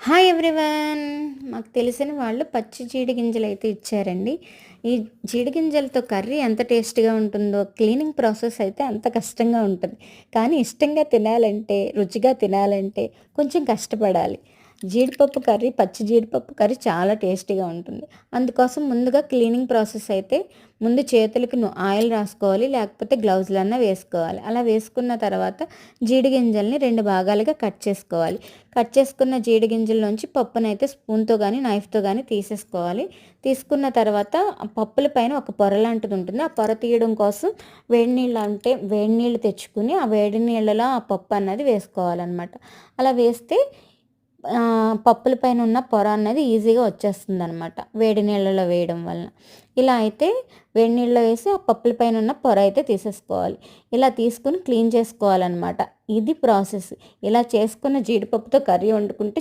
Hi everyone. మాకు తెలిసిన వాళ్ళు పచ్చి జీడి గింజలు అయితే ఇచ్చారండి. ఈ జీడి గింజలతో కర్రీ ఎంత టేస్ట్గా ఉంటుందో క్లీనింగ్ ప్రాసెస్ అయితే అంత కష్టంగా ఉంటుంది. కానీ ఇష్టంగా తినాలంటే రుచిగా తినాలంటే కొంచెం కష్టపడాలి. జీడిపప్పు కర్రీ పచ్చి జీడిపప్పు కర్రీ చాలా టేస్టీగా ఉంటుంది. అందుకోసం ముందుగా క్లీనింగ్ ప్రాసెస్ అయితే ముందు చేతులకి ఆయిల్ రాసుకోవాలి లేకపోతే గ్లౌజులన్నా వేసుకోవాలి. అలా వేసుకున్న తర్వాత జీడి గింజల్ని రెండు భాగాలుగా కట్ చేసుకోవాలి. కట్ చేసుకున్న జీడి నుంచి పప్పునైతే స్పూన్తో కానీ నైఫ్తో కానీ తీసేసుకోవాలి. తీసుకున్న తర్వాత ఆ పప్పుల పైన ఒక పొర లాంటిది ఉంటుంది. ఆ పొర తీయడం కోసం వేడి నీళ్ళు అంటే వేడి నీళ్ళు తెచ్చుకుని ఆ వేడి నీళ్ళలో ఆ పప్పు అన్నది వేసుకోవాలన్నమాట. అలా వేస్తే పప్పుల పైన ఉన్న పొర అనేది ఈజీగా వచ్చేస్తుంది అనమాట వేడి నీళ్ళలో వేయడం వలన. ఇలా అయితే వేడి నీళ్ళలో వేసి ఆ పప్పుల పైన ఉన్న పొర అయితే తీసేసుకోవాలి. ఇలా తీసుకుని క్లీన్ చేసుకోవాలన్నమాట. ఇది ప్రాసెస్. ఇలా చేసుకున్న జీడిపప్పుతో కర్రీ వండుకుంటే